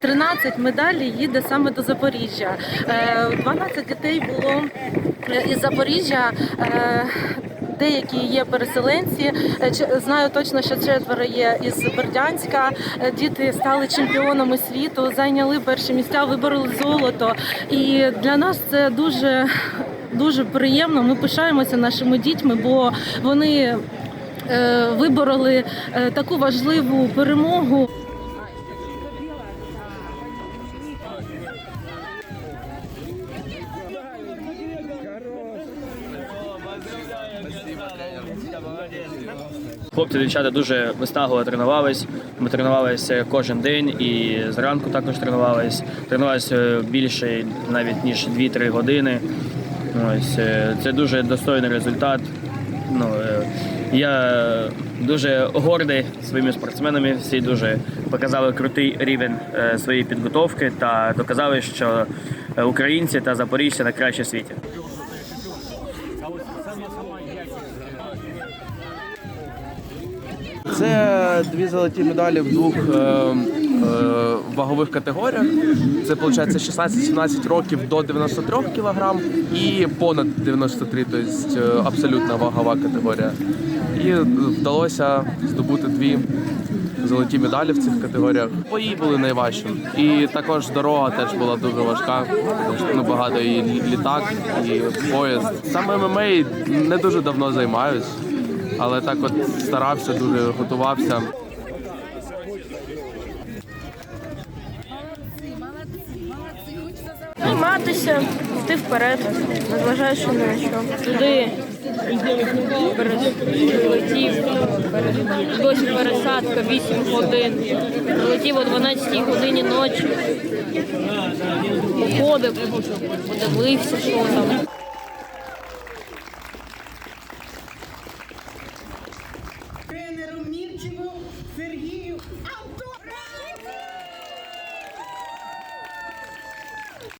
Тринадцять медалей їде саме до Запоріжжя. Е, 12 дітей було е, із Запоріжжя. Деякі є переселенці. Е, Знаю точно, що четверо є із Бердянська. Е, Діти стали чемпіонами світу, зайняли перші місця, вибороли золото. І для нас це дуже дуже приємно. Ми пишаємося нашими дітьми, бо вони е, вибороли таку важливу перемогу. Хлопці дівчата дуже виснагливо тренувались. Ми тренувалися кожен день і зранку також тренувались. Тренувалися більше навіть ніж 2-3 години. Ось е, це дуже достойний результат. Ну е, я дуже гордий своїми спортсменами. Всі дуже показали крутий рівень е, своєї підготовки та доказали, що е, українці та запоріжці найкращі в світі. Це дві золоті медалі в двох е, е, вагових категоріях. Це виходить 16-17 років до 93 кг і понад 93, тобто е, абсолютна вагова категорія. І вдалося здобути дві золоті медалі в цих категоріях. Бої були найважчі. І також дорога теж була дуже важка. Ну, багато і літак, і поїзд. Саме ММА не дуже давно займаюсь але так от старався, дуже готувався. Займатися, йти вперед, незважаючи на що. Туди прилетів, досі пересадка 8 годин. Прилетів о 12 годині ночі. Походив, подивився, що там. Primeiro-Ministro Sergio Antônio.